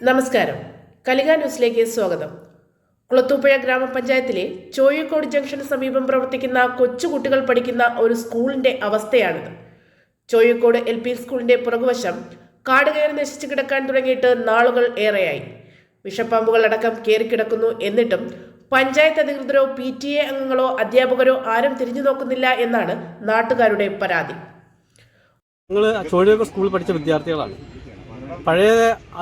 നമസ്കാരം. കലിക ന്യൂസിലേക്ക് സ്വാഗതം. കുളത്തൂപ്പുഴ ഗ്രാമപഞ്ചായത്തിലെ ചോഴിക്കോട് ജംഗ്ഷന് സമീപം പ്രവർത്തിക്കുന്ന കൊച്ചുകുട്ടികൾ പഠിക്കുന്ന ഒരു സ്കൂളിന്റെ അവസ്ഥയാണിത്. ചോഴിക്കോട് എൽ പി സ്കൂളിന്റെ പുറകുവശം കാട് കയറി നശിച്ചു കിടക്കാൻ തുടങ്ങിയിട്ട് നാളുകൾ ഏറെയായി. വിഷപ്പാമ്പുകൾ അടക്കം കയറിക്കിടക്കുന്നു എന്നിട്ടും പഞ്ചായത്ത് അധികൃതരോ പി ടി എ അംഗങ്ങളോ അധ്യാപകരോ ആരും തിരിഞ്ഞു നോക്കുന്നില്ല എന്നാണ് നാട്ടുകാരുടെ പരാതി. ഞങ്ങൾ ചോഴിയൊക്കെ സ്കൂളിൽ പഠിച്ച വിദ്യാർത്ഥികളാണ്. പഴയ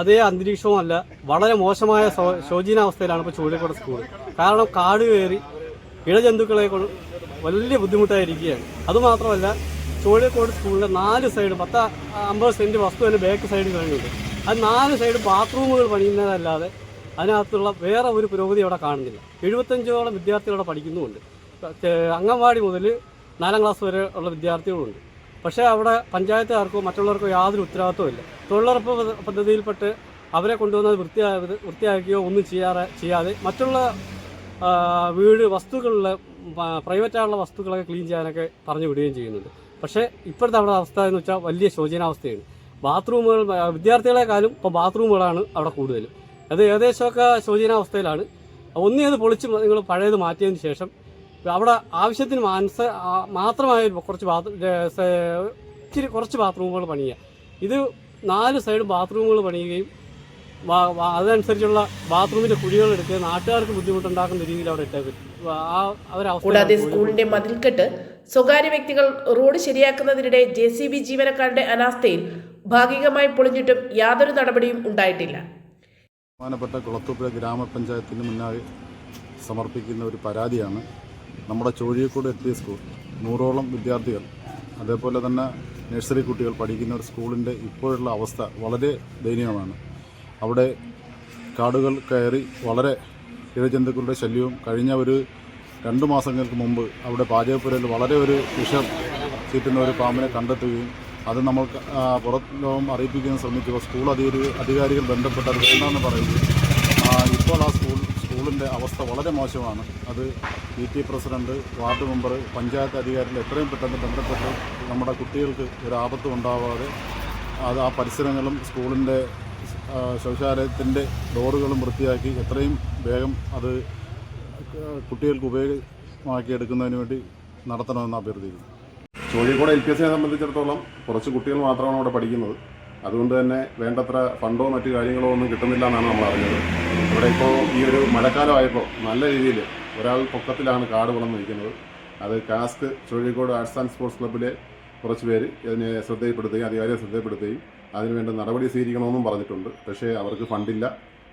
അതേ അന്തരീക്ഷവുമല്ല വളരെ മോശമായ ശോചീനാവസ്ഥയിലാണ് ഇപ്പോൾ ചോഴിക്കോട് സ്കൂൾ. കാരണം കാട് കയറി ഇഴജന്തുക്കളെ കൊണ്ട് വലിയ ബുദ്ധിമുട്ടായിരിക്കുകയാണ്. അതുമാത്രമല്ല ചോഴിക്കോട് സ്കൂളിന്റെ നാല് സൈഡ് പത്ത് അമ്പത് സെന്റ് വസ്തു തന്നെ ബാക്ക് സൈഡ് കഴിഞ്ഞുണ്ട് അത് നാല് സൈഡ് ബാത്റൂമുകൾ പണിയുന്നതല്ലാതെ അതിനകത്തുള്ള വേറെ ഒരു പുരോഗതി അവിടെ കാണുന്നില്ല. എഴുപത്തഞ്ചോളം വിദ്യാർത്ഥികൾ അവിടെ പഠിക്കുന്നുമുണ്ട്. അംഗൻവാടി മുതൽ നാലാം ക്ലാസ് വരെ ഉള്ള വിദ്യാർത്ഥികളുണ്ട്. പക്ഷേ അവിടെ പഞ്ചായത്തുകാർക്കോ മറ്റുള്ളവർക്കോ യാതൊരു ഉത്തരവാദിത്വവും ഇല്ല. തൊഴിലുറപ്പ് പദ്ധ- പദ്ധതിയിൽപ്പെട്ട് അവരെ കൊണ്ടുവന്നത് വൃത്തിയാ വൃത്തിയാക്കുകയോ ഒന്നും ചെയ്യാറെ ചെയ്യാതെ മറ്റുള്ള വീട് വസ്തുക്കളിൽ പ്രൈവറ്റായുള്ള വസ്തുക്കളൊക്കെ ക്ലീൻ ചെയ്യാനൊക്കെ പറഞ്ഞു വിടുകയും ചെയ്യുന്നുണ്ട്. പക്ഷേ ഇപ്പോഴത്തെ അവിടെ അവസ്ഥ എന്ന് വെച്ചാൽ വലിയ ശോചനാവസ്ഥയാണ്. ബാത്റൂമുകൾ വിദ്യാർത്ഥികളെക്കാളും ഇപ്പോൾ ബാത്റൂമുകളാണ് അവിടെ കൂടുതലും. അത് ഏകദേശമൊക്കെ ശോചനാവസ്ഥയിലാണ്. ഒന്നേ അത് പൊളിച്ച് നിങ്ങൾ പഴയത് മാറ്റിയതിന് ശേഷം അവിടെ ആവശ്യത്തിന് മാനസ മാത്രമായ കുറച്ച് ബാത്ത് ഇച്ചിരി കുറച്ച് ബാത്റൂമുകൾ പണിയുക. ഇത് നാല് സൈഡ് ബാത്റൂമുകൾ പണിയുകയും അതനുസരിച്ചുള്ള ബാത്റൂമിന്റെ കുഴികൾ എടുക്കുക നാട്ടുകാർക്ക് ബുദ്ധിമുട്ടുണ്ടാക്കുന്ന രീതിയിൽ അവിടെ ഇട്ടേക്കും. അവരവസ്ഥ കൂടാതെ സ്കൂളിന്റെ മതിൽക്കെട്ട് സ്വകാര്യ വ്യക്തികൾ റോഡ് ശരിയാക്കുന്നതിനിടെ ജെ സി ബി ജീവനക്കാരുടെ അനാസ്ഥയിൽ ഭാഗികമായി പൊളിഞ്ഞിട്ടും യാതൊരു നടപടിയും ഉണ്ടായിട്ടില്ല. ബഹുമാനപ്പെട്ട കുളത്തൂപ്പുഴ ഗ്രാമപഞ്ചായത്തിന് മുന്നായി സമർപ്പിക്കുന്ന ഒരു പരാതിയാണ് നമ്മുടെ ചോഴിയക്കോട് എൽ പി സ്കൂൾ നൂറോളം വിദ്യാർത്ഥികൾ അതേപോലെ തന്നെ നഴ്സറി കുട്ടികൾ പഠിക്കുന്ന ഒരു സ്കൂളിന്റെ ഇപ്പോഴുള്ള അവസ്ഥ വളരെ ദയനീയമാണ്. അവിടെ കാടുകൾ കയറി വളരെ ഇഴജന്തുക്കളുടെ ശല്യവും കഴിഞ്ഞ ഒരു രണ്ട് മാസങ്ങൾക്ക് മുമ്പ് അവിടെ പാചകപ്പുരയിൽ വളരെ ഒരു വിഷം ചീറ്റുന്ന ഒരു പാമ്പിനെ കണ്ടെത്തുകയും അത് നമ്മൾ പുറത്ത് ലോകം അറിയിപ്പിക്കാൻ ശ്രമിച്ചു സ്കൂൾ അധികാരികൾ ബന്ധപ്പെട്ട് അത് വേണ്ടെന്ന് പറയുകയും ഇപ്പോൾ ആ സ്കൂൾ സ്കൂളിന്റെ അവസ്ഥ വളരെ മോശമാണ്. അത് P T president ward member panchayat അധികാരികൾ എത്രയും പെട്ടെന്ന് ബന്ധപ്പെട്ട് നമ്മുടെ കുട്ടികൾക്ക് ഒരു ആപത്തും ഉണ്ടാവാതെ അത് ആ പരിസരങ്ങളും സ്കൂളിന്റെ ശൗചാലയത്തിന്റെ ഡോറുകളും വൃത്തിയാക്കി എത്രയും വേഗം അത് കുട്ടികൾക്ക് ഉപയോഗമാക്കി എടുക്കുന്നതിന് വേണ്ടി നടത്തണമെന്ന് അഭ്യർത്ഥിക്കുന്നു. ചോഴിക്കോട് എൽ പി എസിനെ സംബന്ധിച്ചിടത്തോളം കുറച്ച് കുട്ടികൾ മാത്രമാണ് അവിടെ പഠിക്കുന്നത്. അതുകൊണ്ട് തന്നെ വേണ്ടത്ര ഫണ്ടോ മറ്റു കാര്യങ്ങളോ ഒന്നും കിട്ടുന്നില്ല എന്നാണ് നമ്മൾ അറിഞ്ഞത്. ഇവിടെ ഇപ്പോൾ ഈ ഒരു മഴക്കാലമായപ്പോൾ നല്ല രീതിയിൽ ഒരാൾ പൊക്കത്തിലാണ് കാട് വളർന്നു നിൽക്കുന്നത്. അത് കാസ്ക് ചുഴലിക്കോട് ആർട്സ് ആൻഡ് സ്പോർട്സ് ക്ലബ്ബിലെ കുറച്ച് പേര് ഇതിനെ ശ്രദ്ധയിൽപ്പെടുത്തുകയും അധികാരിയെ ശ്രദ്ധയിൽപ്പെടുത്തുകയും അതിനുവേണ്ട നടപടി സ്വീകരിക്കണമെന്നും പറഞ്ഞിട്ടുണ്ട്. പക്ഷേ അവർക്ക് ഫണ്ടില്ല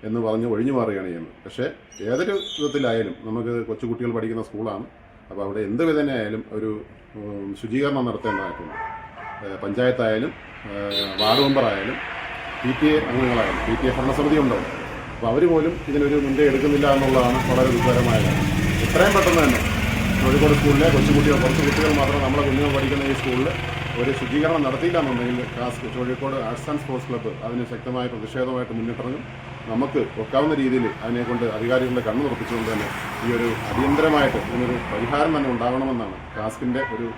എന്ന് പറഞ്ഞ് ഒഴിഞ്ഞു മാറുകയാണ് ചെയ്യുന്നത്. പക്ഷേ ഏതൊരു വിധത്തിലായാലും നമുക്ക് കൊച്ചുകുട്ടികൾ പഠിക്കുന്ന സ്കൂളാണ്. അപ്പോൾ അവിടെ എന്ത് വിധേനയായാലും ഒരു ശുചീകരണം നടത്തേണ്ടതായിട്ടുണ്ട്. പഞ്ചായത്തായാലും വാർഡ് മെമ്പറായാലും പി ടി എ അംഗങ്ങളായാലും പി ടി എ ഭരണസമിതി ഉണ്ടാവും അപ്പോൾ അവർ പോലും ഇതിനൊരു മുൻകൈ എടുക്കുന്നില്ല എന്നുള്ളതാണ് വളരെ ദുഃഖകരമായ കാര്യം എത്രയും പെട്ടെന്ന് തന്നെ കോഴിക്കോട് സ്കൂളിലെ കൊച്ചുകുട്ടികൾ കുറച്ച് കുട്ടികൾ മാത്രം നമ്മളെ കുഞ്ഞുങ്ങൾ പഠിക്കുന്ന ഈ സ്കൂളിൽ ഒരു ശുചീകരണം നടത്തിയില്ല എന്നുണ്ടെങ്കിൽ കാസ് Kozhikode arts and sports club അതിന് ശക്തമായ പ്രതിഷേധമായിട്ട് മുന്നിട്ടിറങ്ങും. നമുക്ക് ഒക്കാവുന്ന രീതിയിൽ അതിനെക്കൊണ്ട് അധികാരികളുടെ കണ്ണു തുറപ്പിച്ചുകൊണ്ട് തന്നെ ഈ ഒരു അടിയന്തരമായിട്ട് ഇതിനൊരു പരിഹാരം തന്നെ ഉണ്ടാകണമെന്നാണ് കാസ്കിന്റെ ഒരു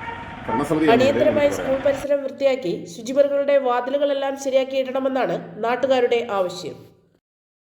അടിയന്തരമായി സ്കൂൾ പരിസരം വൃത്തിയാക്കി ശുചിമുറികളുടെ വാതിലുകളെല്ലാം ശരിയാക്കി ഇടണമെന്നാണ് നാട്ടുകാരുടെ ആവശ്യം.